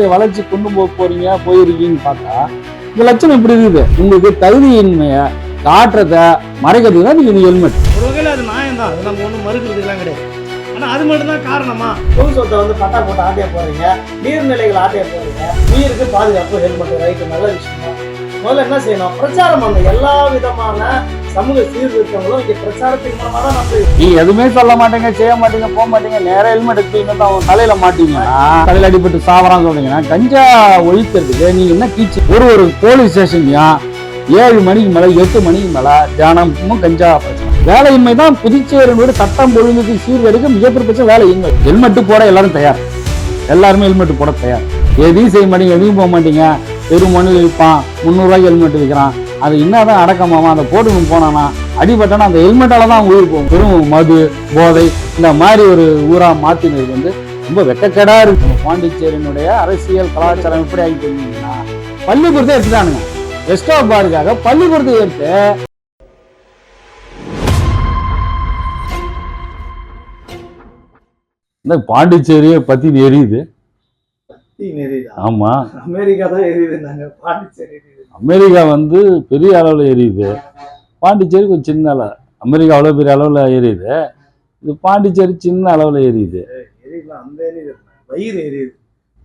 வாழ்க்கையை வளர்ச்சி கொண்டு போக போறீங்க போயிருக்கீங்கன்னு பார்த்தா இந்த லட்சணம் இப்படி இருக்குது. உங்களுக்கு தகுதியின்மையை காட்டுறத மறைக்கிறதுக்கு தான் நீங்க இந்த ஹெல்மெட் ஒரு வகையில் அது நியாயம் தான் அது நம்ம ஒன்றும் மறுக்கிறதுக்கெல்லாம் கிடையாது. ஆனால் அது மட்டும் தான் காரணமா? பொது சொத்தை வந்து பட்டா போட்டு ஆட்டைய போறீங்க நீர்நிலைகள் ஆட்டைய போறீங்க உயிருக்கு பாதுகாப்பு ஹெல்மெட் ரைட்டு நல்ல விஷயம். முதல்ல என்ன செய்யணும் பிரச்சாரம் பண்ணணும் எல்லா விதமான சமூக சீர்திருத்தங்களும் இங்கே பிரச்சாரத்தின் மூலமாக தான் நம்ம நீ எதுவுமே சொல்ல மாட்டீங்க செய்ய மாட்டீங்க போக மாட்டீங்க. நேரா ஹெல்மெட் எடுத்தீங்கன்னா தான் அவன் தலையில மாட்டீங்கன்னா தலையில அடிபட்டு சாவறான்னு சொன்னீங்கன்னா கஞ்சா ஒழிக்கிறதுக்கு நீங்க என்ன கீச்சு? ஒரு ஒரு போலீஸ் ஸ்டேஷன்லயும் ஏழு மணிக்கு மேல எட்டு மணிக்கு மேல தியானமும் கஞ்சா பிரச்சனை வேலையின்மை தான் புதுச்சேரியினுடைய சட்டம் ஒழுங்குக்கு சீர்கெடுக்க மிகப்பெரிய பிரச்சனை வேலையின்மை ஹெல்மெட்டு போட எல்லாரும் தயார். எல்லாருமே ஹெல்மெட் போட தயார். எதையும் செய்ய மாட்டீங்க எதையும் போக மாட்டீங்க. வெறும் மணில் விற்பான் முந்நூறுரூவாய்க்கு ஹெல்மெட் விற்கிறான். அது என்னதான் அடக்கமாமா அதை போட்டுன்னு போனானா அடிபட்டானா அந்த ஹெல்மெட்டால தான் உயிர் போகும். வெறும் மது போதை இந்த மாதிரி ஒரு ஊரா மாத்தினது வந்து ரொம்ப வெக்கக்கேடா இருக்கும் பாண்டிச்சேரியினுடைய அரசியல் கலாச்சாரம் எப்படி ஆகிட்டு இருந்தீங்கன்னா பள்ளிக்கூடத்தை எடுத்துட்டானுங்க. வெஸ்டா பாருக்காக பள்ளிக்கூடத்தை எடுத்து இந்த பாண்டிச்சேரியை பற்றி எரியுது எரியுதா ஆமா. அமெரிக்கா தான் எரியுது நாங்கள் பாண்டிச்சேரி எரியுது. அமெரிக்கா வந்து பெரிய அளவில் எரியுது. பாண்டிச்சேரி கொஞ்சம் சின்ன அளவு அமெரிக்கா அவ்வளோ பெரிய அளவில் எரியுது. இது பாண்டிச்சேரி சின்ன அளவில் எரியுது. எரியுது? அந்த எரியுது. வயிறு எரியுது.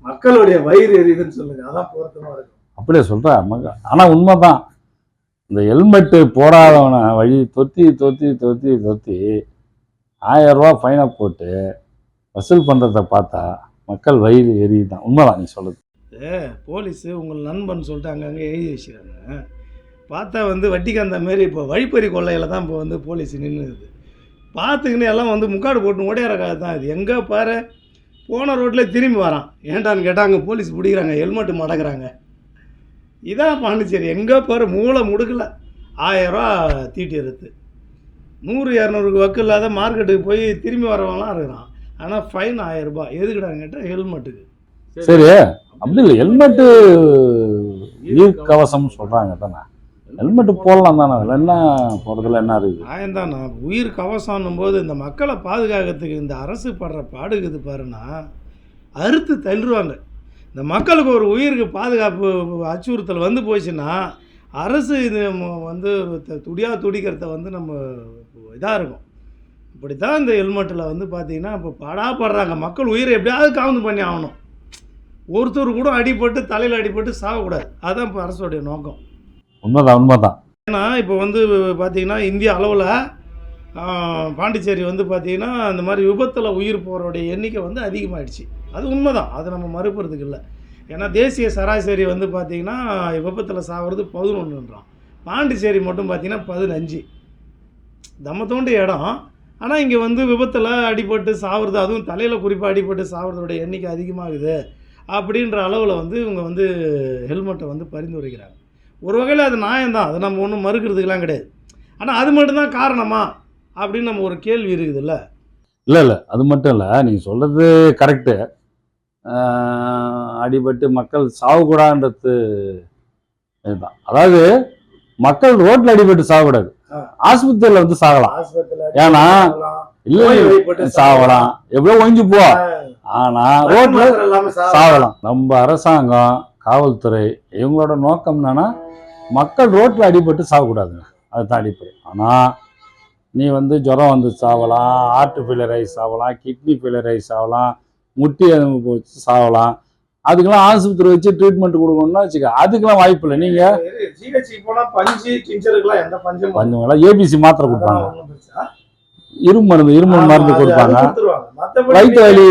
மக்களுடைய வயிறு எரியுதுன்னு சொல்லுங்க. அதான் பொருத்தமா இருக்கும். அப்படியே சொல்கிறா மக்கள் ஆனால் உண்மைதான். இந்த ஹெல்மெட்டு போடாதவனை வழி தொத்தி தொத்தி தொத்தி தொத்தி ஆயிரம் ரூபா ஃபைனை போட்டு வசூல் பண்ணுறத பார்த்தா மக்கள் வயிறு எரியுதான் உண்மைதான் நீ சொல்லுது போலீஸு உங்கள் நண்பன் சொல்லிட்டு அங்கங்கே எழுதி வச்சுக்கிறாங்க பார்த்தா வந்து வட்டிக்காந்த மாரி இப்போ வழிப்பறி கொள்ளையில் தான் இப்போ வந்து போலீஸ் நின்றுது பார்த்துக்கின்னு எல்லாம் வந்து முக்காடு போட்டு ஓடையாரக்காக தான் இது. எங்கே பாரு போன ரோட்டில் திரும்பி வரான். ஏன்டான்னு கேட்டால் அங்கே போலீஸ் பிடிக்கிறாங்க ஹெல்மெட்டு மடக்குறாங்க. இதான் பாண்டிச்சேரி எங்கே பாரு மூளை முடுக்கல. தீட்டி தீட்டிடுறது நூறு இரநூறுக்கு வக்கு இல்லாத மார்க்கெட்டுக்கு போய் திரும்பி வரவங்களாம் இருக்கிறான். ஆனால் ஃபைன் ஆயிரம் ரூபாய். எதுக்குடான்னு கேட்டால் ஹெல்மெட்டுக்கு சரி அப்படி இல்லை ஹெல்மெட்டு உயிர் கவசம் சொல்கிறாங்க தானே ஹெல்மெட்டு போடலாம் தானே அதில் என்ன போடுறதுல என்ன இருக்குது? நியாயம்தாண்ணா உயிர் கவசம்னும் போது இந்த மக்களை பாதுகாக்கிறதுக்கு இந்த அரசு படுற பாடுக்குது பாருன்னா அறுத்து தள்ளுருவாங்க. இந்த மக்களுக்கு ஒரு உயிருக்கு பாதுகாப்பு அச்சுறுத்தல் வந்து போச்சுன்னா அரசு இது வந்து த- துடியா துடிக்கிறத வந்து நம்ம இதாக இருக்கும் இப்படி தான் இந்த ஹெல்மெட்டில் வந்து பார்த்தீங்கன்னா இப்போ படாப்படுறாங்க. மக்கள் உயிரை எப்படியாவது காவந்து பண்ணி ஆகணும். ஒருத்தர் கூட அடிபட்டு தலையில் அடிபட்டு சாகக்கூடாது. அதுதான் இப்போ அரசோடைய நோக்கம். உண்மைதான் உண்மைதான். ஏன்னா இப்போ வந்து பார்த்தீங்கன்னா இந்திய அளவில் பாண்டிச்சேரி வந்து பார்த்தீங்கன்னா அந்த மாதிரி விபத்தில் உயிர் போகிறோடைய எண்ணிக்கை வந்து அதிகமாகிடுச்சு அது உண்மைதான். அது நம்ம மறுப்புறதுக்கு இல்லை. ஏன்னா தேசிய சராசரி வந்து பார்த்தீங்கன்னா விபத்தில் சாகிறது பதினொன்றுன்றான். பாண்டிச்சேரி மட்டும் பார்த்தீங்கன்னா பதினஞ்சு. தம்ம இடம் ஆனால் இங்கே வந்து விபத்தில் அடிபட்டு சாவுறது அதுவும் தலையில் குறிப்பாக அடிபட்டு சாவுறதோடைய எண்ணிக்கை அதிகமாகுது அப்படின்ற அளவில் வந்து இவங்க வந்து ஹெல்மெட்டை வந்து பரிந்துரைக்கிறாங்க ஒரு வகையில் அது நியாயம்தான். அது நம்ம ஒன்றும் மறுக்கிறதுக்கெலாம் கிடையாது. ஆனால் அது மட்டும்தான் காரணமா அப்படின்னு நம்ம ஒரு கேள்வி இருக்குதுல்ல? இல்லை இல்லை. அது மட்டும் இல்லை. நீங்கள் சொல்கிறது கரெக்டு அடிபட்டு மக்கள் சாகக்கூடாதுன்றது இதுதான். அதாவது மக்கள் ரோட்டில் அடிபட்டு சாகக்கூடாது ஆஸ்பத்திரியில் வந்து சாகலாம். ஏன்னா, இல்லை சாகலாம். எப்படியோ ஒழிஞ்சு போ. ஆனா ரோட்ல சாகலாம். நம்ம அரசாங்கம் காவல்துறை இவங்களோட நோக்கம் என்னன்னா மக்கள் ரோட்ல அடிபட்டு சாகக்கூடாதுங்க. அதுதான் அடிப்படை. ஆனா நீ வந்து ஜுரம் வந்து சாவலாம் ஹார்ட் ஃபெயிலியர் ஆகி சாவலாம் கிட்னி ஃபெயிலியர் ஆகி சாவலாம் முட்டி சாவலாம் அதுக்கெல்லாம் ஆஸ்பத்திரி வச்சு ட்ரீட்மெண்ட் கொடுக்கணும்னா வச்சுக்க அதுக்கெல்லாம் வாய்ப்பு இல்லை. நீங்க ஜிஹெச்சி போனால் பஞ்சு டிஞ்சருக்குலாம் எந்த பஞ்சும் கொஞ்சம் ஏபிசி மாத்திரை கொடுப்பாங்க. இரும்பு மருந்து இரும்பு மருந்து கொடுப்பாங்க. வயிற்று வலி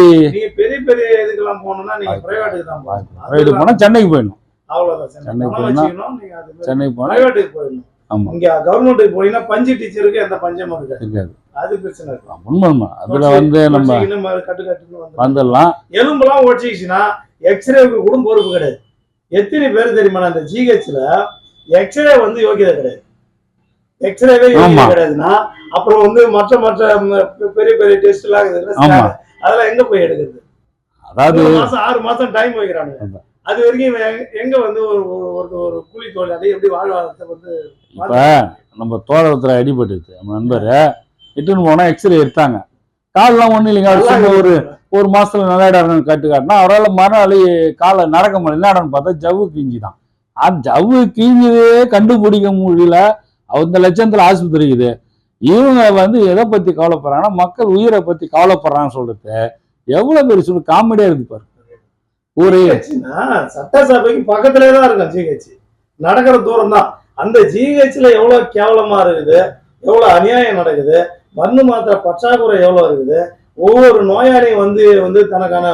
பெரிய பெரிய இதுக்கெல்லாம் போகணும்னா நீங்க பிரைவேட்டுக்கு தான் போகணும். வயிறு போனா சென்னைக்கு போயிடணும். அவ்வளவுதான். சென்னை சென்னை பணம் போனா- வச்சுக்கணும். நீங்க அது மாதிரி சென்னைக்கு போனா போயிடணும். ஆமா. இங்க கவர்மெண்ட்டுக்கு போனீங்கன்னா பஞ்சு டீச்சருக்கு எந்த பஞ்சமும் இருக்காது. அது பிரச்சனை இருக்கு. உண்மை உண்மை. அதுல வந்து நம்ம ஒடிச்சிக்கின்னு மறு- கட்டு கட்டுன்னு வந்து வந்துடலாம். எலும்பெல்லாம் ஒடிச்சிக்கிச்சுன்னா எக்ஸ்ரேவுக்கு கூட பொறுப்பு கிடையாது. எத்தனை பேர் தெரியுமா? அந்த ஜிஹெச்ல எக்ஸ்ரே வந்து யோகியதை கிடையாது. எக்ஸ்ரேவே யோகியதை. கிடையாதுன்னா அப்புறம் வந்து மற்ற மற்ற பெரிய பெரிய டெஸ்ட் எல்லாம். அதெல்லாம் எங்க போய் எடுக்கிறது? அதாவது ஆறு மாசம் டைம் வைக்கிறானுங்க. ஆமா. அது வரைக்கும் எங்க- வந்து ஒரு ஒரு- கூலி தொழிலாளி எப்படி வாழ்வாதாரத்தை வந்து இப்ப நம்ம தோட்டத்துல அடிபட்டுச்சு நம்ம நண்பர் இட்டுன்னு போனா எக்ஸ்ரே எடுத்தாங்க. கால்லாம் ஒண்ணும் இல்லைங்க அவர் ஒரு ஒரு மாசத்துல நல்லாயிடாருன்னு கட்டு காட்டினா அவரால் மறுநாள் காலை நடக்க முடியல. என்னடான்னு பார்த்தா ஜவ்வு கிஞ்சி தான் அந்த ஜவ்வு கிஞ்சிதே கண்டுபிடிக்க முடியல. அந்த லட்சத்துல ஆஸ்பத்திரி இருக்குது. இவங்க வந்து எதை பத்தி கவலைப்படுறாங்கன்னா மக்கள் உயிரை பத்தி கவலைப்படுறாங்கன்னு சொல்றது எவ்வளவு பெரிய சொல்லு காமெடியா இருக்கு பாரு. ஒரு சட்டசபைக்கு பக்கத்திலே தான் இருக்கும் ஜிஹெச் நடக்கிற தூரம் தான் அந்த ஜிஹெச்ல எவ்வளவு கேவலமா இருக்குது எவ்வளவு அநியாயம் நடக்குது மருந்து மாத்திரை பற்றாக்குறை எவ்வளவு இருக்குது ஒவ்வொரு நோயாளியும் வந்து வந்து தனக்கான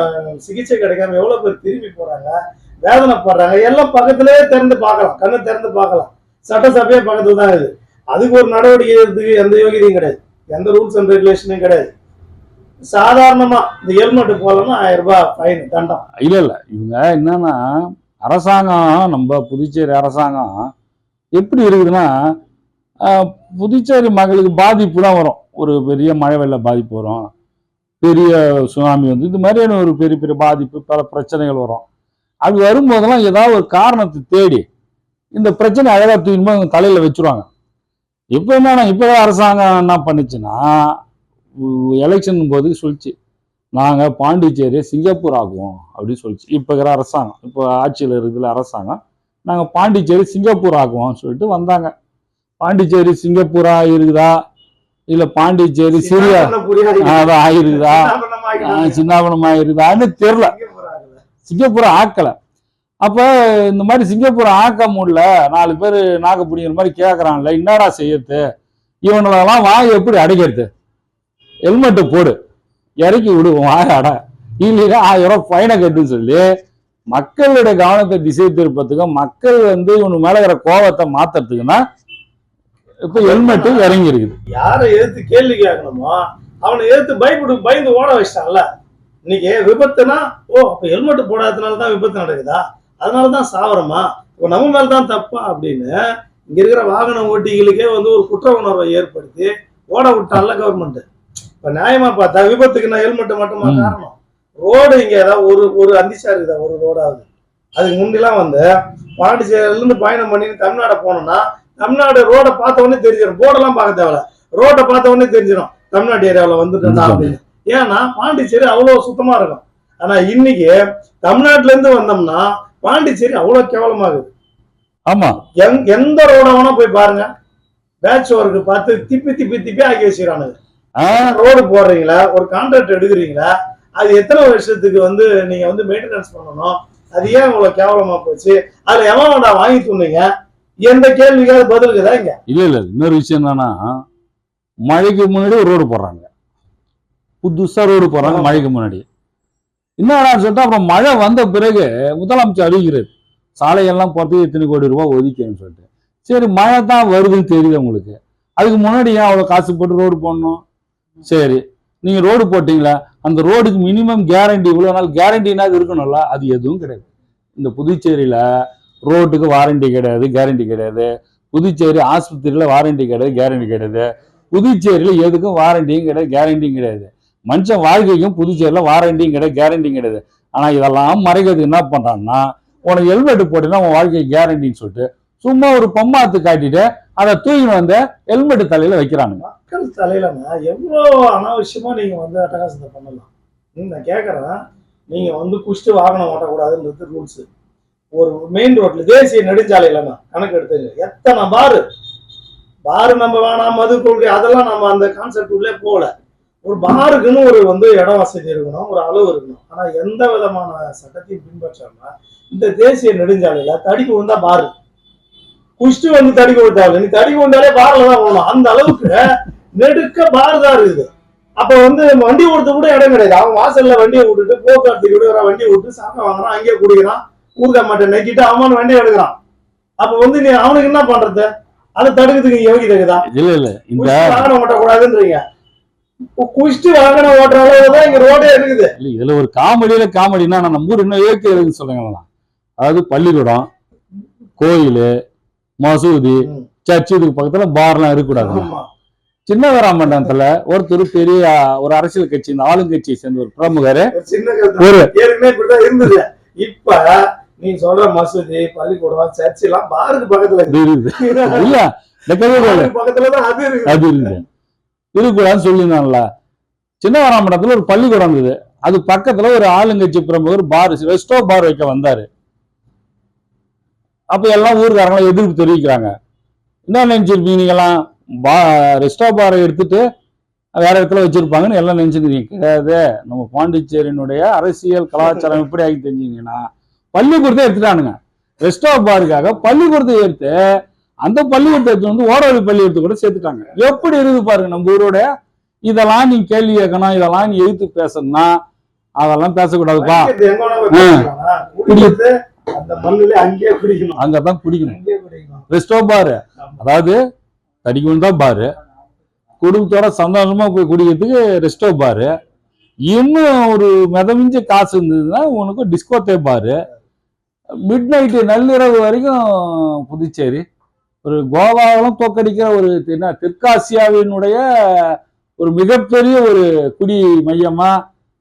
சிகிச்சை கிடைக்காம எவ்வளவு பேர் திரும்பி போறாங்க வேதனைப்படுறாங்க எல்லாம் பக்கத்திலேயே திறந்து பார்க்கலாம் கண்ணு திறந்து பார்க்கலாம். சட்டசபையே பக்கத்துல தான் இருக்குது. அதுக்கு ஒரு நடவடிக்கை எடுத்துக்கு எந்த யோகியதையும் கிடையாது. எந்த ரூல்ஸ் அண்ட் ரெகுலேஷனும் கிடையாது. சாதாரணமா இந்த ஹெல்மெட் போடலன்னா ஆயிரம் ரூபாய் ஃபைன் தண்டம். இல்ல இல்ல. இவங்க என்னன்னா அரசாங்கம் நம்ம புதுச்சேரி அரசாங்கம் எப்படி இருக்குதுன்னா புதுச்சேரி மக்களுக்கு பாதிப்பு தான் வரும். ஒரு பெரிய மழை வெள்ள பாதிப்பு வரும். பெரிய சுனாமி வந்து இது மாதிரியான ஒரு பெரிய பெரிய பாதிப்பு பல பிரச்சனைகள் வரும். அது வரும்போதெல்லாம் ஏதாவது ஒரு காரணத்தை தேடி இந்த பிரச்சனை அழகாக தூக்கின்னு தலையில் வச்சுருவாங்க. வச்சிருவாங்க இப்போ என்னன்னா இப்போ அரசாங்கம் என்ன பண்ணுச்சுன்னா எலெக்ஷன் போது சொல்லிச்சு நாங்கள் பாண்டிச்சேரியை சிங்கப்பூர் ஆக்குவோம் அப்படின்னு சொல்லிச்சு. இப்போ இருக்கிற அரசாங்கம் இப்போ ஆட்சியில் இருக்கிற அரசாங்கம் நாங்கள் பாண்டிச்சேரி சிங்கப்பூர் ஆக்குவோம்னு சொல்லிட்டு வந்தாங்க. பாண்டிச்சேரி சிங்கப்பூரா இருக்குதா? இல்லை பாண்டிச்சேரி சிரியா அதான் ஆயிருக்குதா? சின்னாபனமா இருக்குதான்னு தெரில சிங்கப்பூரை ஆக்கலை. அப்போ இந்த மாதிரி சிங்கப்பூரை ஆக்க முடியல. நாலு பேர் நாக்க பிடிக்கிற மாதிரி கேட்குறான்ல என்னடா செய்யறது? இவனெல்லாம் வாய் எப்படி அடைக்கிறது ஹெல்மெட்டை போடு. இறக்கி விடு ஆடாடா இல்லைன்னா ஆயிரம் ரூபாய் ஃபைனை கட்டுன்னு சொல்லி மக்களுடைய கவனத்தை திசை திருப்பத்துக்கும் மக்கள் வந்து இவனு மேல இருக்கிற கோவத்தை மாத்துறதுக்குன்னா இப்ப ஹெல்மெட்டு இறங்கி இருக்குது. யாரை எதிர்த்து கேள்வி கேட்கணுமோ அவனை எதிர்த்து பயப்படு பயந்து ஓட வச்சிட்டான்ல. இன்னைக்கு விபத்துனா ஓ அப்ப ஹெல்மெட் போடாததுனால தான் விபத்து நடக்குதா? அதனால தான் சாவரமா? இப்போ நம்ம மேல தான் தப்பா அப்படின்னு இங்க இருக்கிற வாகன ஓட்டிகளுக்கே வந்து ஒரு குற்ற உணர்வை ஏற்படுத்தி ஓட விட்டான்ல கவர்மெண்ட் இப்ப நியாயமா பார்த்தா விபத்துக்கு நான் ஹெல்மெட் மட்டுமா. காரணம்? ரோடு இங்க ஏதாவது ஒரு ஒரு அந்திசா இருக்குதா ஒரு ரோடாவது. அதுக்கு முன்னெல்லாம் வந்து பாண்டிச்சேரியில இருந்து பயணம் பண்ணி தமிழ்நாடு போனோம்னா தமிழ்நாடு ரோடை பார்த்த உடனே தெரிஞ்சிடும் போர்டெல்லாம் பார்க்க தேவையில்ல. ரோட்டை பார்த்த உடனே தெரிஞ்சிடும் தமிழ்நாடு ஏரியாவில் வந்துட்டா அப்படின்னு. ஏன்னா பாண்டிச்சேரி அவ்வளவு சுத்தமா இருக்கும். ஆனா இன்னைக்கு தமிழ்நாட்டுல இருந்து வந்தோம்னா பாண்டிச்சேரி அவ்வளவு கேவலமாகுது ஆமா. எங் எந்த ரோட வேணா போய் பாருங்க. பேட்ச் ஒர்க் பார்த்து திப்பி திப்பி திப்பி ஆக்கி வச்சுக்கிறானுங்க. ரோடு போடுறீங்களா? ஒரு கான்ட்ராக்ட் எடுக்கிறீங்களா? அது எத்தனை வருஷத்துக்கு வந்து நீங்க வந்து மெயின்டெனன்ஸ் பண்ணணும்? அது ஏன் இவ்வளவு கேவலமா போச்சு? அதுல எவன் வேண்டாம் வாங்கி சொன்னீங்க எந்த கேள்விக்காவது பதில் இருக்குதா இங்க? இல்ல இல்ல. இன்னொரு விஷயம் என்னன்னா மழைக்கு முன்னாடி ஒரு ரோடு போடுறாங்க. புதுசா ரோடு போடுறாங்க. மழைக்கு முன்னாடி. என்னடா சொல்லிட்டு அப்புறம் மழை வந்த பிறகு முதலமைச்சர் அறிவிக்கிறார். சாலையெல்லாம் போறதுக்கு இத்தனை கோடி ரூபாய் ஒதுக்கணும்னு சொல்லிட்டு. சரி மழை தான் வருதுன்னு தெரியுது உங்களுக்கு அதுக்கு முன்னாடி ஏன் அவ்வளோ காசு போட்டு ரோடு போடணும்? சரி. நீங்கள் ரோடு போட்டிங்களா? அந்த ரோடுக்கு மினிமம் கேரண்டி இவ்வளோ நாள் கேரண்டினாவது இருக்கணும்ல? அது எதுவும் கிடையாது. இந்த புதுச்சேரியில் ரோட்டுக்கு வாரண்டி கிடையாது கேரண்டி கிடையாது. புதுச்சேரி ஆஸ்பத்திரியில் வாரண்டி கிடையாது கேரண்டி கிடையாது. புதுச்சேரியில் எதுக்கும் வாரண்டியும் கிடையாது கேரண்டியும் கிடையாது. மனுஷன் வாழ்க்கைக்கும் புதுச்சேரியில் வாரண்டியும் கிடையாது கேரண்டியும் கிடையாது. ஆனால் இதெல்லாம் மறைக்கிறதுக்கு என்ன பண்ணுறான்னா உனக்கு ஹெல்மெட் போட்டினா உன் வாழ்க்கை கேரண்டின்னு சொல்லிட்டு சும்மா ஒரு பொம்மாத்து காட்டிட்டு அதை தூக்கி வந்து ஹெல்மெட் தலையில வைக்கிறாங்க மக்கள் தலையிலனா எவ்வளோ அனாவசியமா நீங்க வந்து அட்டகாசத்தை பண்ணலாம்? நான் கேட்கறேன் நீங்க வந்து குஷ்டு வாகனம் ஓட்டக்கூடாதுன்றது ரூல்ஸ் ஒரு மெயின் ரோட்ல தேசிய நெடுஞ்சாலையிலண்ணா கணக்கு எடுத்துங்க. எத்தனை பாரு? பாரு நம்ம வேணாம் மது கொள்கை அதெல்லாம் நம்ம அந்த கான்செப்ட் உள்ளே போகல. ஒரு பாருக்குன்னு ஒரு வந்து இடம் வசதி இருக்கணும் ஒரு அளவு இருக்கணும். ஆனா எந்த விதமான சட்டத்தையும் பின்பற்றாம இந்த தேசிய நெடுஞ்சாலையில தடிக்கு விழுந்தா பாரு. குஷ்டு வந்து தடிக்கு விட்டாங்க நீ தடிக்கு விழுந்தாலே பார்ல தான் விழணும் அந்த அளவுக்கு நெடுக்க பார் தான் இருக்குது. அப்ப வந்து வண்டி ஓடுறது கூட இடம் கிடையாது. அவன் வாசல்ல வண்டியை விட்டுட்டு போக்குவரத்து விடுற வண்டியை விட்டு சாப்பிட வாங்குறான் அங்கேயே குடிக்கிறான் ஊர்கா மாட்டை நக்கிட்டு அவன் வண்டி எடுக்கிறான். அப்ப வந்து நீ அவனுக்கு என்ன பண்றது? அதை தடுக்கிறதுக்கு யோகி தகுதா? இல்ல இல்ல இந்த வாகனம் ஓட்டக்கூடாதுன்றீங்க. குஷ்டு வாகனம் ஓட்டுற அளவு தான் இங்க ரோடே இருக்குது. இல்ல இதுல ஒரு காமெடியில காமெடினா நம்ம ஊர் இன்னும் இயற்கை இருக்குன்னு சொல்லுங்களா அதாவது பள்ளிக்கூடம் கோயில் மசூதி ம். சர்ச்சு இதுக்கு பக்கத்துல பார்லாம் இருக்கக்கூடாது. ஆமா. சின்னவராமண்டலத்துல ஒருத்தர் பெரிய ஒரு அரசியல் கட்சி இந்த ஆளுங்கட்சியை சேர்ந்த ஒரு பிரமுகர். ஒரு சின்ன இருந்தது. இப்ப நீ சொல்ற மசூதி பள்ளிக்கூடம் சர்ச் எல்லாம் பாருக்கு பக்கத்துல இல்ல இந்த கதை பாருக்கு பக்கத்துல தான் அது இருக்கு. அது இருக்குது இருக்கக்கூடாதுன்னு சொல்லியிருந்தான்ல சின்னவராமடத்துல ஒரு பள்ளிக்கூடம் இருந்தது. அது பக்கத்துல ஒரு ஆளுங்கட்சி பிரமுகர் பார் ரெஸ்டோ பார் வைக்க வந்தாரு. அப்ப எல்லாம் ஊருக்காரங்களும் எதிர்ப்பு தெரிவிக்கிறாங்க. என்ன நினைச்சிருப்பீங்க நீங்களாம் பா ரெஸ்டோ பாரை எடுத்துட்டு வேற இடத்துல வச்சிருப்பாங்கன்னு எல்லாம் நினைச்சிருக்கீங்க கிடையாது நம்ம பாண்டிச்சேரியினுடைய அரசியல் கலாச்சாரம் எப்படி ஆகி தெரிஞ்சீங்கன்னா பள்ளிக்கூடத்தை எடுத்துட்டானுங்க. ரெஸ்டோ பாருக்காக பள்ளிக்கூடத்தை எடுத்து அந்த பள்ளிக்கூடத்தை எடுத்து வந்து ஓரவழி பள்ளிக்கூடத்தை கூட சேர்த்துட்டாங்க. எப்படி இருக்குது பாருங்க நம்ம ஊரோட இதெல்லாம் நீ கேள்வி கேட்கணும் இதெல்லாம் நீ எதிர்த்து பேசணும்னா அதெல்லாம் பேசக்கூடாதுப்பா. அங்கதான் குடிக்கணும். ரெஸ்டோ பாரு. அதாவது தடிக்கணும் தான் பாரு. குடும்பத்தோட சந்தோஷமா போய் குடிக்கிறதுக்கு ரெஸ்டோ பாரு. இன்னும் ஒரு மிதமிஞ்ச காசு இருந்ததுன்னா உனக்கு டிஸ்கோத்தே பாரு. மிட் நைட்டு நள்ளிரவு வரைக்கும் புதுச்சேரி. ஒரு கோவாவெல்லாம் தோக்கடிக்கிற ஒரு என்ன தெற்காசியாவினுடைய ஒரு மிகப்பெரிய ஒரு குடி மையமா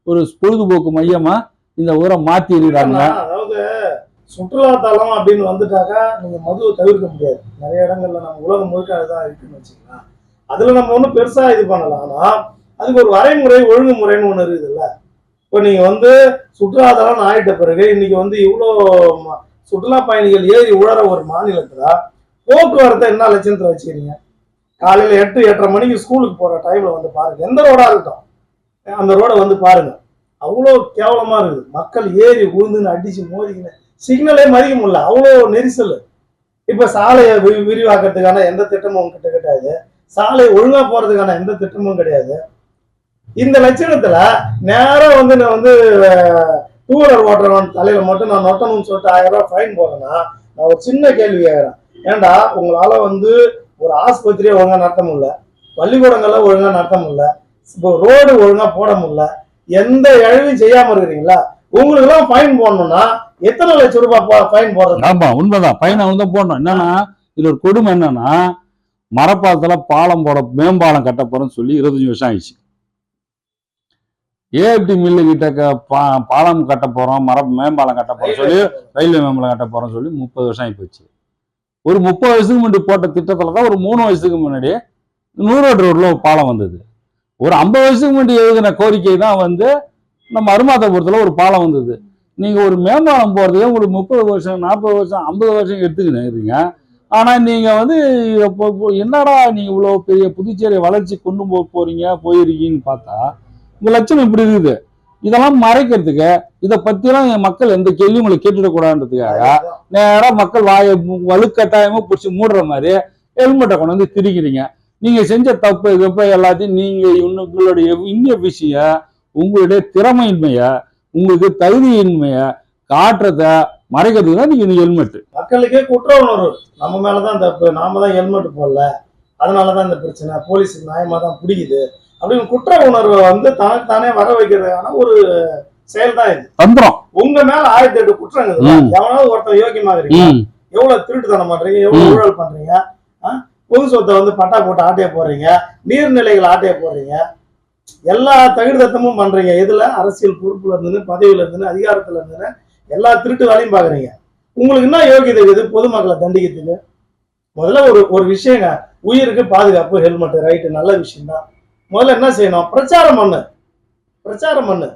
ஒரு பொழுதுபோக்கு மையமா இந்த ஊரை மாத்தி இருக்கிறாங்க அதாவது சுற்றுலாத்தலம் அப்படின்னு வந்துட்டாக்கா நீங்க மதுவை தவிர்க்க முடியாது. நிறைய இடங்கள்ல நம்ம உலகம் முழுக்க அதுதான் இருக்குன்னு வச்சுக்கலாம் அதுல நம்ம ஒன்றும் பெருசா இது பண்ணலாம் ஆனா அதுக்கு ஒரு வரைமுறை ஒழுங்குமுறைன்னு ஒண்ணு இருக்குதுல்ல. இப்போ நீங்க வந்து சுற்றுலா தலம் ஆயிட்ட பிறகு இன்னைக்கு வந்து இவ்வளோ சுற்றுலா பயணிகள் ஏறி உழற ஒரு மாநிலத்துல போக்குவரத்தை என்ன லட்சணத்துல வச்சுக்கிறீங்க? காலையில எட்டு எட்டரை மணிக்கு ஸ்கூலுக்கு போற டைம்ல வந்து பாருங்க. எந்த ரோடா இருக்கட்டும். அந்த ரோடை வந்து பாருங்க. அவ்வளோ கேவலமா இருக்குது. மக்கள் ஏறி உழுந்துன்னு அடிச்சு மோதிக்கின்னு சிக்னலே மதிக்க முடியல. அவ்வளோ நெரிசல். இப்போ சாலையை விரிவாக்கிறதுக்கான எந்த திட்டமும் உங்ககிட்ட கிடையாது. சாலை ஒழுங்காக போகிறதுக்கான எந்த திட்டமும் கிடையாது. இந்த லட்சணத்தில் நேராக வந்து நான் வந்து டூ வீலர் ஓட்டுறவன் தலையில் மட்டும் நான் நொட்டணும்னு சொல்லிட்டு ஆயிரம் ரூபாய் ஃபைன் போடுறேன்னா நான் ஒரு சின்ன கேள்வி கேட்குறேன். ஏன்டா உங்களால் வந்து ஒரு ஆஸ்பத்திரியை ஒழுங்காக நடத்த முடியல. பள்ளிக்கூடங்களில் ஒழுங்காக நடத்த முடியல. இப்போ ரோடு ஒழுங்காக போட முடியல. எந்த இழவும் செய்யாமல் இருக்கிறீங்களா? உங்களுக்கு எல்லாம் ஃபைன் போடணும்னா எத்தனை லட்சம் ரூபாய் ஃபைன் போடுறது? ஆமா உண்மைதான். பையனை வந்து போடணும். என்னன்னா இது ஒரு கொடுமை என்னன்னா மரப்பாலத்துல பாலம் போட மேம்பாலம் கட்ட போறோம்னு சொல்லி இருபத்தஞ்சு வருஷம் ஆயிடுச்சு. ஏஎப்டி மில்லு கிட்ட க- பா- பாலம் கட்ட போறோம் மர மேம்பாலம் கட்ட போறோம் சொல்லி ரயில்வே மேம்பாலம் கட்ட போறோம் சொல்லி முப்பது வருஷம் ஆகி போச்சு. ஒரு முப்பது வயசுக்கு முன்னாடி போட்ட திட்டத்துல தான் ஒரு மூணு வயசுக்கு முன்னாடி நூறு ரோட்ல ஒரு பாலம் வந்தது. ஒரு ஐம்பது வயசுக்கு முன்னாடி எழுதின கோரிக்கை தான் வந்து நம்ம அருமாதபுரத்துல ஒரு பாலம் வந்தது. நீங்கள் ஒரு மேம்பாலம் போறதுக்கு உங்களுக்கு முப்பது வருஷம் நாற்பது வருஷம் ஐம்பது வருஷம் எடுத்துக்கின்னு ஆனால் நீங்கள் வந்து இப்போ என்னடா நீங்கள் இவ்வளோ பெரிய புதுச்சேரி வளர்ச்சி கொண்டு போக போகிறீங்க போயிருக்கீங்கன்னு பார்த்தா உங்கள் லட்சணம் இப்படி இருக்குது. இதெல்லாம் மறைக்கிறதுக்கு இதை பற்றிலாம் என் மக்கள் எந்த கேள்வியும் உங்களை கேட்டுடக்கூடாதுன்றதுக்காக நேராக மக்கள் வாயை வலுக்கட்டாயமாக பிடிச்சி மூடுற மாதிரி ஹெல்மெட்டை கொண்டு வந்து திரிக்கிறீங்க. நீங்கள் செஞ்ச தப்பு தப்பு எல்லாத்தையும் நீங்கள் இன்னும் உங்களுடைய இன்னிய விஷயம் உங்களுடைய திறமையின்மைய உங்களுக்கு தகுதியின்மைய காட்டுறத மறைக்கிறதுக்கு தான் நீங்க இந்த ஹெல்மெட் மக்களுக்கே குற்ற உணர்வு. நம்ம மேலதான் தப்பு நாம தான் ஹெல்மெட் போடல. அதனாலதான் இந்த பிரச்சனை. போலீஸுக்கு நியாயமா தான் பிடிக்குது. அப்படின்னு குற்ற உணர்வை வந்து தனக்கு தானே வர வைக்கிறதுக்கான ஒரு செயல் தான் இது. தந்திரம். உங்க மேல ஆயிரத்தி எட்டு குற்றங்கள். எவனாவது ஒருத்தன் யோக்கியமா இருக்கீங்க எவ்வளவு திருட்டுத்தனம் பண்றீங்க? எவ்வளவு ஊழல் பண்றீங்க? பொது சொத்தை வந்து பட்டா போட்டு ஆட்டைய போடுறீங்க. நீர்நிலைகள் ஆட்டைய போடுறீங்க. எல்லா தகுதித்தமும் பண்றீங்க. எதுல? அரசியல் பொறுப்புல இருந்து பதவியில இருந்து அதிகாரத்துல இருந்து எல்லா திருட்டு வேலையும் பாக்குறீங்க. உங்களுக்கு என்ன யோகியதை இது பொதுமக்களை தண்டிக்கிறதுக்கு? முதல்ல ஒரு ஒரு விஷயங்க. உயிருக்கு பாதுகாப்பு ஹெல்மெட் ரைட்டு நல்ல விஷயம் தான் முதல்ல என்ன செய்யணும்? பிரச்சாரம் பண்ணு. பிரச்சாரம் பண்ணு.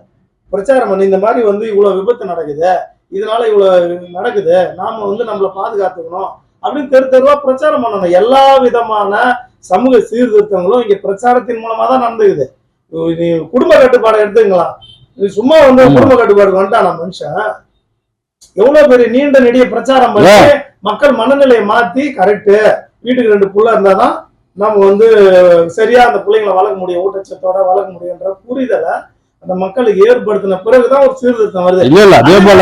பிரச்சாரம் பண்ணு. இந்த மாதிரி வந்து இவ்வளவு விபத்து நடக்குது. இதனால இவ்வளவு நடக்குது. நாம வந்து நம்மளை பாதுகாத்துக்கணும். அப்படின்னு தெரு தெருவா பிரச்சாரம் பண்ணணும். எல்லா விதமான சமூக சீர்திருத்தங்களும் இங்க பிரச்சாரத்தின் மூலமா தான் நடந்துக்குது. நீ குடும்ப கட்டுப்பாடை எடுத்துக்கலாம் நீ சும்மா வந்து. குடும்ப கட்டுப்பாடு வந்துட்டானா மனுஷன்? எவ்வளவு பெரிய நீண்ட நெடிய பிரச்சாரம் பண்ணி மக்கள் மனநிலையை மாத்தி கரெக்ட் வீட்டுக்கு ரெண்டு புள்ள இருந்தாதான் நம்ம வந்து சரியா அந்த பிள்ளைங்களை வளர்க்க முடியும். ஊட்டச்சத்தோட வளர்க்க முடியுன்ற புரிதலை அந்த மக்களுக்கு ஏற்படுத்தின பிறகுதான் ஒரு சீர்திருத்தம் வருது. இல்ல இல்ல அதே போல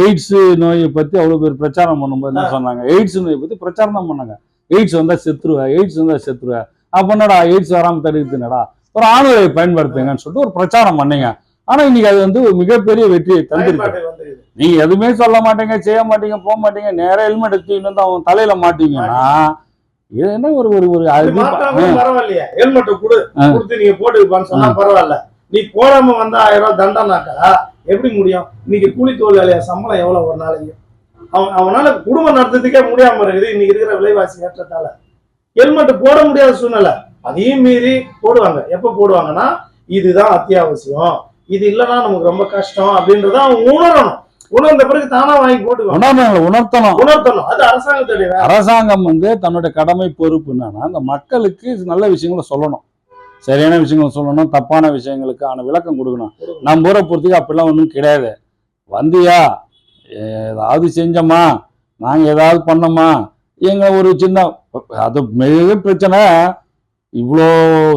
எய்ட்ஸ் நோயை பத்தி அவ்வளவு பேர் பிரச்சாரம் பண்ணும்போது என்ன சொன்னாங்க? எய்ட்ஸ் நோயை பத்தி பிரச்சாரம் தான் பண்ணாங்க. எய்ட்ஸ் வந்தா செத்துருவ எய்ட்ஸ் வந்தா செத்துருவ. அப்ப என்னடா எய்ட்ஸ் வராம தடுக்குது என்னடா? ஒரு ஆணுகளை பயன்படுத்துங்கன்னு சொல்லிட்டு ஒரு பிரச்சாரம் பண்ணீங்க. ஆனா இன்னைக்கு அது வந்து ஒரு மிகப்பெரிய வெற்றியை தந்திருக்கு. நீங்க எதுவுமே சொல்ல மாட்டீங்க செய்ய மாட்டீங்க போக மாட்டீங்க நேரா ஹெல்மெட் எடுத்துக்கிட்டு வந்து அவன் தலையில மாட்டீங்கன்னா இது என்ன ஒரு ஒரு ஒரு பரவாயில்லையே. ஹெல்மெட் கொடு. கொடுத்து நீங்க போட்டுப்பான்னு சொன்னா பரவாயில்ல. நீ போடாம வந்தா ஆயிரம் ரூபாய் தண்டனாக்கா எப்படி முடியும்? இன்னைக்கு கூலி தொழிலாளியா சம்பளம் எவ்வளவு ஒரு நாளைக்கு? அவன் அவனால குடும்பம் நடத்துறதுக்கே முடியாம இருக்குது. இன்னைக்கு இருக்கிற விலைவாசி ஏற்றத்தால. ஹெல்மெட் போட முடியாத சூழ்நிலை. அதையும் மீறி போடுவாங்க. எப்ப போடுவாங்கன்னா இதுதான் அத்தியாவசியம். இது இல்லைன்னா நமக்கு ரொம்ப கஷ்டம் அப்படின்றத அவங்க உணரணும். உணர்ந்த பிறகு தானா வாங்கி போட்டுக்கணும் உணர்த்தணும். உணர்த்தணும். அது அரசாங்கத்துடைய. அரசாங்கம் வந்து தன்னுடைய கடமை பொறுப்பு என்னன்னா அந்த மக்களுக்கு நல்ல விஷயங்களை சொல்லணும். சரியான விஷயங்களை சொல்லணும் தப்பான விஷயங்களுக்கு ஆன விளக்கம் கொடுக்கணும். நம்ம ஊரை பொறுத்துக்கு அப்படிலாம் ஒன்றும் கிடையாது. வந்தியா ஏதாவது செஞ்சோமா? நாங்கள் ஏதாவது பண்ணோமா? எங்க ஒரு சின்ன அது மிக பிரச்சனை. இவ்வளோ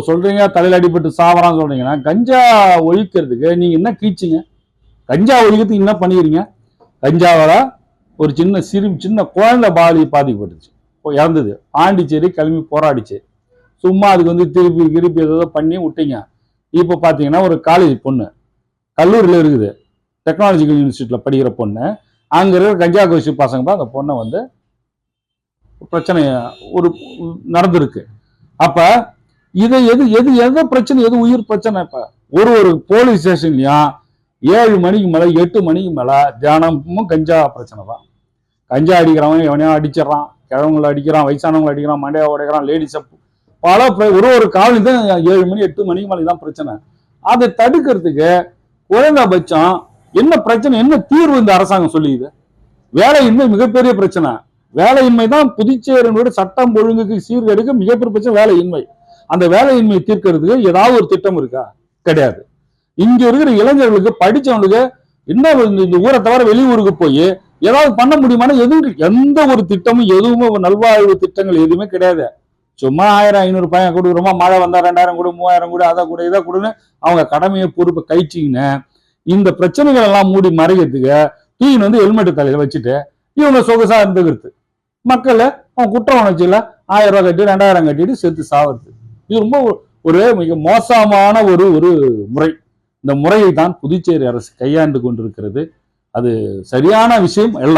சொல்கிறீங்க தலையில் அடிபட்டு சாவரான்னு சொல்கிறீங்கன்னா கஞ்சா ஒழிக்கிறதுக்கு நீங்கள் என்ன கீச்சிங்க? கஞ்சா ஒழிக்கிறதுக்கு என்ன பண்ணிக்கிறீங்க? கஞ்சாவால ஒரு சின்ன சிறு சின்ன குழந்தை பாலி பாதிக்கப்பட்டுச்சு. இப்போ இறந்தது. பாண்டிச்சேரி கிளம்பி போராடிச்சு. சும்மா அதுக்கு வந்து திருப்பி திருப்பி ஏதோ பண்ணி விட்டீங்க. இப்போ பார்த்தீங்கன்னா ஒரு காலேஜ் பொண்ணு. கல்லூரியில் இருக்குது. டெக்னாலஜிக்கல் யூனிவர்சிட்டியில் படிக்கிற பொண்ணு. அங்கே இருக்கிற கஞ்சா கோஷி பசங்க தான் அந்த பொண்ணை வந்து பிரச்சனை ஒரு நடந்திருக்கு. அப்போ இது எது எது எந்த பிரச்சனை எது உயிர் பிரச்சனை இப்போ? ஒரு ஒரு போலீஸ் ஸ்டேஷன்லயும் ஏழு மணிக்கு மேலே எட்டு மணிக்கு மேலே தியானமும் கஞ்சா பிரச்சனை தான். கஞ்சா அடிக்கிறவன் எவனையோ அடிச்சிடறான் கிழவங்களை அடிக்கிறான் வயசானவங்களை அடிக்கிறான் மண்டையை உடைக்கிறான் லேடிஸை பல ஒரு ஒரு காவலி தான் ஏழு மணி எட்டு மணிக்கு மேலே தான் பிரச்சனை. அதை தடுக்கிறதுக்கு குறைந்தபட்சம் என்ன பிரச்சனை என்ன தீர்வு இந்த அரசாங்கம் சொல்லியுது வேலை இன்னும் மிகப்பெரிய பிரச்சனை. வேலையின்மை தான் புதுச்சேரியினுடைய சட்டம் ஒழுங்குக்கு சீர்கெடுக்க மிகப்பெரிய பிரச்சனை வேலையின்மை. அந்த வேலையின்மை தீர்க்கறதுக்கு ஏதாவது ஒரு திட்டம் இருக்கா? கிடையாது. இங்க இருக்கிற இளைஞர்களுக்கு படிச்சவனுக்கு என்ன இந்த- இந்த ஊரை தவிர வெளியூருக்கு போய் ஏதாவது பண்ண முடியுமானா எதுவும் எந்த ஒரு திட்டமும் எதுவுமே நல்வாழ்வு திட்டங்கள் எதுவுமே கிடையாது. சும்மா ஆயிரம் ஐநூறு பையன் கொடுக்குறோமா மழை வந்தா ரெண்டாயிரம் கொடு மூவாயிரம் கொடு அதை கொடு இதை கொடுன்னு அவங்க கடமையை பொறுப்பை கழிச்சிங்கன்னு இந்த பிரச்சனைகள் எல்லாம் மூடி மறைக்கிறதுக்கு தூயின் வந்து ஹெல்மெட் தலையில வச்சுட்டு இவங்க சொகுசா இருந்துக்கிறது. மக்களை அவன் குற்ற உணர்ச்சியில ஆயிரம் ரூபாய் கட்டி ரெண்டாயிரம் கட்டிட்டு செத்து சாவுறது. இது ரொம்ப ஒரு மிக மோசமான ஒரு ஒரு முறை. இந்த முறையை தான் புதுச்சேரி அரசு கையாண்டு கொண்டிருக்கிறது. அது சரியான விஷயம் அல்ல.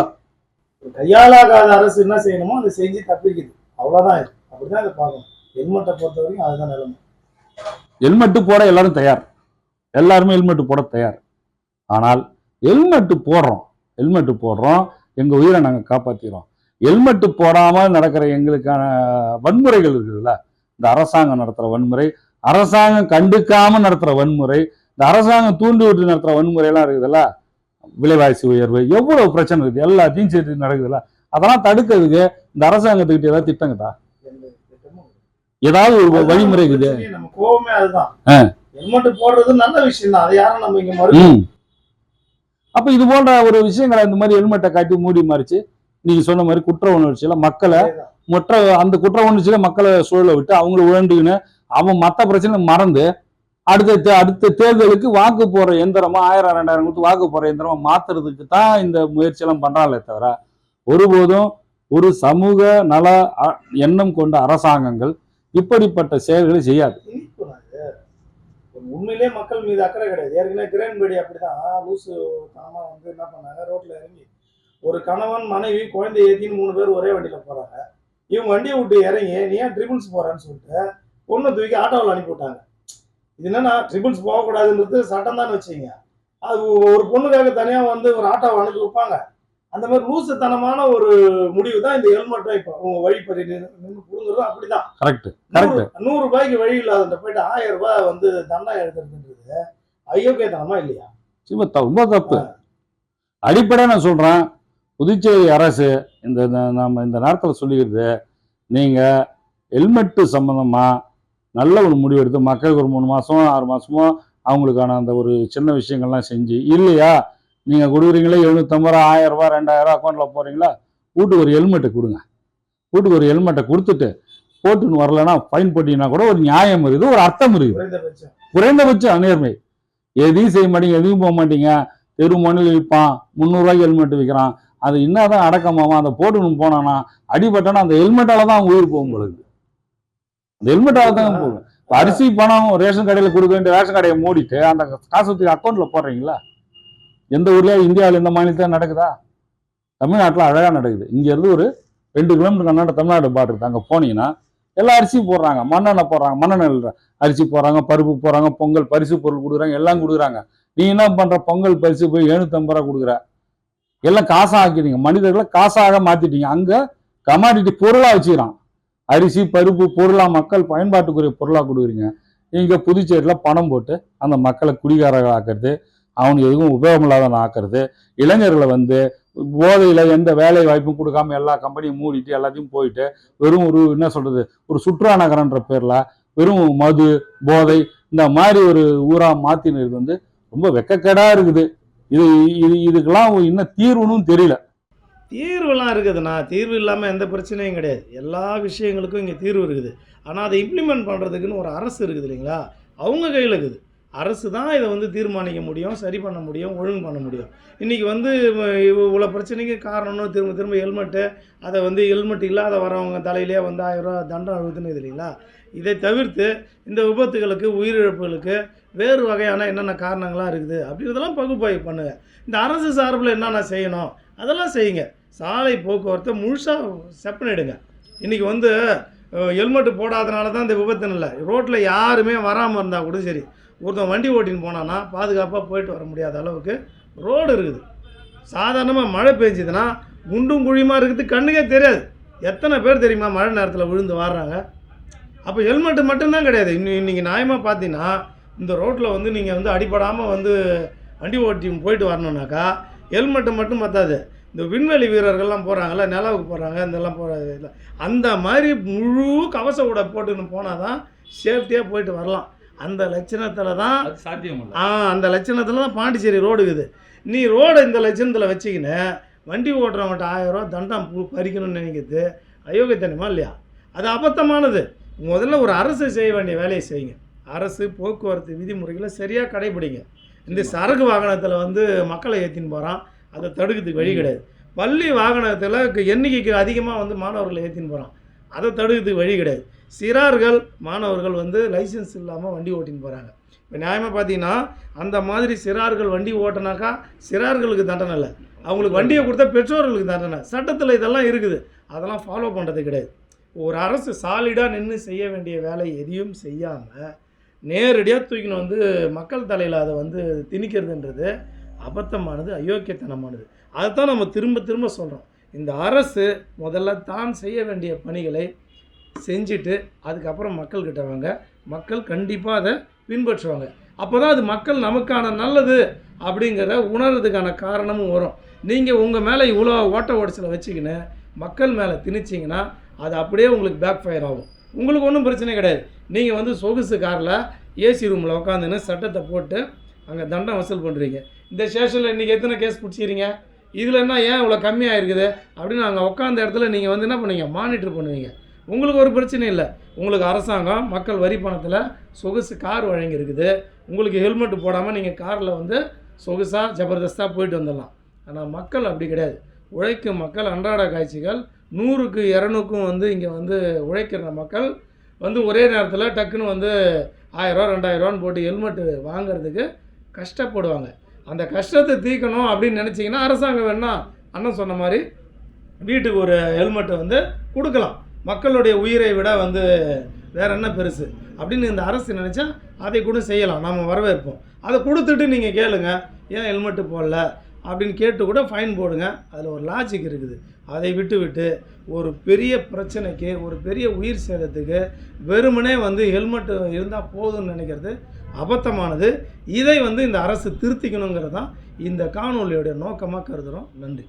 கையாளாகாத அரசு என்ன செய்யணுமோ அதை செஞ்சு தப்பிக்குது. அவ்வளவுதான் இது. அப்படிதான் இதை பார்க்கணும். ஹெல்மெட்டை பொறுத்த வரைக்கும் அதுதான் நிலைமை. ஹெல்மெட்டு போட எல்லாரும் தயார். எல்லாருமே ஹெல்மெட்டு போட தயார். ஆனால் ஹெல்மெட்டு போடுறோம். ஹெல்மெட்டு போடுறோம். எங்கள் உயிரை நாங்கள் காப்பாற்றிடுறோம் ஹெல்மெட்டு போடாமல் நடக்கிற எங்களுக்கான வன்முறைகள் இருக்குதுல்ல? இந்த அரசாங்கம் நடத்துகிற வன்முறை அரசாங்கம் கண்டுக்காம நடத்துகிற வன்முறை இந்த அரசாங்கம் தூண்டி விட்டு நடத்துகிற வன்முறையெல்லாம் இருக்குதுல்ல? விலைவாசி உயர்வு எவ்வளவு பிரச்சனை இருக்குது? எல்லாத்தையும் சேர்த்து நடக்குதுல்ல? அதெல்லாம் தடுக்கிறதுக்கு இந்த அரசாங்கத்துக்கிட்ட ஏதாவது திட்டங்கதா ஏதாவது ஒரு வழிமுறை இருக்குது. நம்ம கோவமே அதுதான். ஹெல்மெட் போடுறது நல்ல விஷயம் தான். அதை யாரும் நம்ம இங்க அப்ப இது போன்ற ஒரு விஷயங்களை இந்த மாதிரி ஹெல்மெட்டை காட்டி மூடி மறைச்சு நீங்க சொன்ன மாதிரி குற்ற உணர்ச்சியில மக்களை மற்ற அந்த குற்ற உணர்ச்சியில மக்களை சூழலை விட்டு அவங்கள உழண்டுக்கின்னு அவன் மத்த பிரச்சனை மறந்து அடுத்த தே- அடுத்த தேர்தலுக்கு வாக்கு போற எந்திரமா ஆயிரம் ரெண்டாயிரம் கொடுத்து வாக்கு போற எந்திரமா மாத்துறதுக்கு தான் இந்த முயற்சி எல்லாம் பண்றாங்களே தவிர ஒருபோதும் ஒரு சமூக நல எண்ணம் கொண்ட அரசாங்கங்கள் இப்படிப்பட்ட செயல்களை செய்யாது. உண்மையிலே மக்கள் மீது அக்கறை கிடையாது. ஏற்கனவே கிரேன்பேடி அப்படிதான். லூசு தாமா வந்து என்ன பண்ணாங்க? ரோட்ல இறங்கி ஒரு கணவன் மனைவி குழந்தை ஏத்தின்னு மூணு பேர் ஒரே வண்டியில போறாங்க. இவங்க வண்டியை விட்டு இறங்கி நீ ஏன் ட்ரிபிள்ஸ் போறேன்னு சொல்லிட்டு பொண்ணை தூக்கி ஆட்டோவில் அனுப்பி விட்டாங்க இது என்னன்னா ட்ரிபிள்ஸ் போகக்கூடாதுன்றது சட்டம் தான் வச்சுங்க அது ஒரு பொண்ணுக்காக தனியா வந்து ஒரு ஆட்டோவை அனுப்பி வைப்பாங்க. அந்த மாதிரி லூசுத்தனமான ஒரு முடிவு தான் இந்த ஹெல்மெட்டும் இப்போ. உங்க வழிப்பறி நின்று புடுங்குறதும் அப்படிதான். கரெக்ட் கரெக்ட் நூறு- ரூபாய்க்கு வழி இல்லாத போயிட்டு ஆயிரம் ரூபாய் வந்து தண்டனை எடுக்கிறதுன்றது அயோக்கியத்தனமா இல்லையா? ரொம்ப தப்பு. அடிப்படை நான் சொல்றேன் புதுச்சேரி அரசு இந்த நம்ம இந்த நேரத்தில் சொல்லிக்கிறது நீங்கள் ஹெல்மெட்டு சம்மந்தமாக நல்ல ஒரு முடிவு எடுத்து மக்களுக்கு ஒரு மூணு மாதமோ ஆறு மாதமோ அவங்களுக்கான அந்த ஒரு சின்ன விஷயங்கள்லாம் செஞ்சு இல்லையா? நீங்கள் கொடுக்குறீங்களே எழுநூத்தம்பது ரூபா ஆயிரம் ரூபா ரெண்டாயிரம் ரூபா அக்கௌண்ட்டில் போகிறீங்களா வீட்டுக்கு ஒரு ஹெல்மெட்டை கொடுங்க. வீட்டுக்கு ஒரு ஹெல்மெட்டை கொடுத்துட்டு போட்டுன்னு வரலன்னா ஃபைன் போட்டிங்கன்னா கூட ஒரு நியாயம் இருக்குது ஒரு அர்த்தம் இருக்குது. குறைந்தபட்சம் நேர்மை எதையும் செய்ய மாட்டீங்க எதையும் போக மாட்டீங்க. தெரு மண்ணில் விற்பான் முந்நூறுரூவாய்க்கு ஹெல்மெட் விற்கிறான். அது என்னதான் அடக்கமாமா அதை போட்டுன்னு போனானா அடிபட்டனா அந்த ஹெல்மெட்டால தான் உயிர் போகும் உங்களுக்கு அந்த ஹெல்மெட்டால தான் போகும். அரிசி பணம் ரேஷன் கடையில் கொடுக்க வேண்டிய ரேஷன் கடையை மூடிட்டு அந்த காசு தூக்கி அக்கௌண்ட்ல போடுறீங்களா? எந்த ஊர்லயா இந்தியாவில் எந்த மாநிலத்தில் நடக்குதா? தமிழ்நாட்டில் அழகாக நடக்குது. இங்கேருந்து ஒரு ரெண்டு கிலோமீட்டர் கண்ணாட தமிழ்நாடு பார்டர் அங்கே போனீங்கன்னா எல்லா அரிசியும் போடுறாங்க. மண்ணெண்ணெய் போடுறாங்க. மண்ணெண்ணெய் அரிசி போடுறாங்க பருப்பு போடுறாங்க பொங்கல் பரிசு பொருள் கொடுக்குறாங்க எல்லாம் கொடுக்குறாங்க. நீ என்ன பண்ணுற பொங்கல் பரிசு போய் எழுநூத்தம்பது ரூபா கொடுக்குற. எல்லாம் காசாக ஆக்கிட்டீங்க மனிதர்களை காசாக மாத்திட்டீங்க. அங்க கமாடிட்டி பொருளா வச்சுக்கிறான். அரிசி பருப்பு பொருளா மக்கள் பயன்பாட்டுக்குரிய பொருளா கொடுக்குறீங்க. இங்கே புதுச்சேரியில் பணம் போட்டு அந்த மக்களை குடிகாரர்கள் ஆக்குறது அவனுக்கு எதுவும் உபயோகம் இல்லாதவன் ஆக்குறது இளைஞர்களை வந்து போதையில் எந்த வேலை வாய்ப்பும் கொடுக்காம எல்லா கம்பெனியும் மூடிட்டு எல்லாத்தையும் போயிட்டு வெறும் ஒரு என்ன சொல்றது ஒரு சுற்றுலா நகரன்ற பேரில் வெறும் மது போதை இந்த மாதிரி ஒரு ஊராக மாற்றினது வந்து ரொம்ப வெக்கக்கேடாக இருக்குது. இது இது இதுக்கெல்லாம் இன்னும் தீர்வுன்னு தெரியல. தீர்வுலாம் இருக்குதுண்ணா தீர்வு இல்லாமல் எந்த பிரச்சனையும் கிடையாது. எல்லா விஷயங்களுக்கும் இங்கே தீர்வு இருக்குது. ஆனால் அதை இம்ப்ளிமெண்ட் பண்ணுறதுக்குன்னு ஒரு அரசு இருக்குது இல்லைங்களா? அவங்க கையில் இருக்குது. அரசு தான் இதை வந்து தீர்மானிக்க முடியும் சரி பண்ண முடியும் ஒழுங்கு பண்ண முடியும். இன்றைக்கி வந்து இவ்வளோ பிரச்சனைக்கு காரணம்னு திரும்ப திரும்ப ஹெல்மெட்டு அதை வந்து ஹெல்மெட் இல்லாத வரவங்க தலையிலே வந்து ஆயிரம் ரூபா தண்டம் அழுகுதுன்னு இல்லைங்களா? இதை தவிர்த்து இந்த விபத்துகளுக்கு உயிரிழப்புகளுக்கு வேறு வகையான என்னென்ன காரணங்களாக இருக்குது? அப்படிங்கிறதெல்லாம் பகுப்பாய்வு பண்ணுங்கள் இந்த அரசு சார்பில் என்னென்ன செய்யணும்? அதெல்லாம் செய்யுங்க. சாலை போக்குவரத்தை முழுசாக செப்பனிடுங்க. இன்றைக்கி வந்து ஹெல்மெட்டு போடாதனால தான் இந்த விபத்துன்னு இல்லை. ரோட்டில் யாருமே வராமல் இருந்தால் கூட சரி. ஒருத்தன் வண்டி ஓட்டின்னு போனான்னா பாதுகாப்பாக போயிட்டு வர முடியாத அளவுக்கு ரோடு இருக்குது. சாதாரணமாக மழை பெஞ்சுதுன்னா குண்டும் குழியுமாக இருக்குது கண்ணுக்கே தெரியாது. எத்தனை பேர் தெரியுமா மழை நேரத்தில் விழுந்து வாடுறாங்க அப்போ ஹெல்மெட்டு மட்டும்தான் கிடையாது. இன்னும் இன்றைக்கி நியாயமாக பார்த்தீங்கன்னா இந்த ரோட்டில் வந்து நீங்கள் வந்து அடிபடாமல் வந்து வண்டி ஓட்டி போயிட்டு வரணுன்னாக்கா ஹெல்மெட்டு மட்டும் பத்தாது. இந்த விண்வெளி வீரர்கள்லாம் போகிறாங்கல்ல நிலவுக்கு போகிறாங்க இதெல்லாம் போகிற அந்த மாதிரி முழு கவச உடை போட்டுன்னு போனால் தான் சேஃப்டியாக போயிட்டு வரலாம். அந்த லட்சணத்தில் தான் சாத்தியம் ஆ அந்த லட்சணத்தில் தான் பாண்டிச்சேரி ரோடு இருக்குது. நீ ரோடை இந்த லட்சணத்தில் வச்சுக்கின்னு வண்டி ஓட்டுறவங்கள்ட்ட ஆயிரம் ரூபா தண்டம் பூ பறிக்கணும்னு நினைக்கிறது அயோக்கியத்தனமா இல்லையா? அது அபத்தமானது. முதல்ல ஒரு அரசு செய்ய வேண்டிய வேலையை செய்யுங்க. அரசு போக்குவரத்து விதிமுறைகளை சரியாக கடைபிடிங்க. இந்த சரக்கு வாகனத்தில் வந்து மக்களை ஏற்றின்னு போகிறான் அதை தடுக்கிறதுக்கு வழி கிடையாது. பள்ளி வாகனத்தில் எண்ணிக்கைக்கு அதிகமாக வந்து மாணவர்களை ஏற்றின்னு போகிறான் அதை தடுக்கிறதுக்கு வழி கிடையாது. சிறார்கள் மாணவர்கள் வந்து லைசென்ஸ் இல்லாமல் வண்டி ஓட்டின்னு போகிறாங்க இப்போ நியாயமாக பார்த்தீங்கன்னா அந்த மாதிரி சிறார்கள் வண்டி ஓட்டினாக்கா சிறார்களுக்கு தண்டனை இல்லை. அவங்களுக்கு வண்டியை கொடுத்தா பெற்றோர்களுக்கு தண்டனை. சட்டத்தில் இதெல்லாம் இருக்குது. அதெல்லாம் ஃபாலோ பண்ணுறது கிடையாது. ஒரு அரசு சாலிடாக நின்று செய்ய வேண்டிய வேலை எதையும் செய்யாமல் நேரடியாக தூக்கின்னு வந்து மக்கள் தலையில் அதை வந்து திணிக்கிறதுன்றது அபத்தமானது அயோக்கியத்தனமானது. அதுதான் நம்ம திரும்ப திரும்ப சொல்கிறோம் இந்த அரசு முதல்ல தான் செய்ய வேண்டிய பணிகளை செஞ்சுட்டு அதுக்கப்புறம் மக்கள்கிட்ட வாங்க. மக்கள் கண்டிப்பாக அதை பின்பற்றுவாங்க. அப்போ தான் அது மக்கள் நமக்கான நல்லது அப்படிங்கிறத உணர்றதுக்கான காரணமும் வரும். நீங்கள் உங்கள் மேலே இவ்வளோ ஓட்ட ஓடிச்சலை வச்சுக்கின்னு மக்கள் மேலே திணிச்சிங்கன்னா அது அப்படியே உங்களுக்கு பேக் ஃபயர் ஆகும். உங்களுக்கு ஒன்றும் பிரச்சனை கிடையாது. நீங்கள் வந்து சொகுசு காரில் ஏசி ரூமில் உட்காந்துன்னு சட்டத்தை போட்டு அங்கே தண்டம் வசூல் பண்ணுறீங்க இந்த ஸ்டேஷனில் இன்றைக்கி எத்தனை கேஸ் பிடிச்சிக்கிறீங்க? இதில் என்ன ஏன் இவ்வளோ கம்மியாக இருக்குது அப்படின்னு அங்கே உட்காந்த இடத்துல நீங்கள் வந்து என்ன பண்ணுவீங்க? மானிட்டர் பண்ணுவீங்க. உங்களுக்கு ஒரு பிரச்சனை இல்லை. உங்களுக்கு அரசாங்கம் மக்கள் வரி பணத்தில் சொகுசு கார் வழங்கியிருக்குது. உங்களுக்கு ஹெல்மெட் போடாமல் நீங்கள் காரில் வந்து சொகுசாக ஜபர்தஸ்தாக போயிட்டு வந்துடலாம். ஆனால் மக்கள் அப்படி கிடையாது. உழைக்கும் மக்கள் அன்றாட காட்சிகள் நூறுக்கு இரநூக்கும் வந்து இங்கே வந்து உழைக்கிற மக்கள் வந்து ஒரே நேரத்தில் டக்குன்னு வந்து ஆயிரரூவா ரெண்டாயிரரூவான்னு போட்டு ஹெல்மெட்டு வாங்குறதுக்கு கஷ்டப்படுவாங்க. அந்த கஷ்டத்தை தீர்க்கணும் அப்படின்னு நினச்சிங்கன்னா அரசாங்கம் வேணா அண்ணன் சொன்ன மாதிரி வீட்டுக்கு ஒரு ஹெல்மெட்டை வந்து கொடுக்கலாம். மக்களுடைய உயிரை விட வந்து வேற என்ன பெருசு? அப்படின்னு இந்த அரசு நினச்சா அதை கூட செய்யலாம். நாம் வரவேற்போம். அதை கொடுத்துட்டு நீங்கள் கேளுங்க. ஏன் ஹெல்மெட்டு போடல? அப்படின்னு கேட்டு கூட ஃபைன் போடுங்க. அதில் ஒரு லாஜிக் இருக்குது. அதை விட்டுவிட்டு ஒரு பெரிய பிரச்சனைக்கு ஒரு பெரிய உயிர் சேதத்துக்கு வெறுமனே வந்து ஹெல்மெட்டு இருந்தால் போதும்னு நினைக்கிறது அபத்தமானது. இதை வந்து இந்த அரசு திருத்திக்கணுங்கிறது தான் இந்த காணொலியோடைய நோக்கமாக கருதுகிறோம் நன்றி.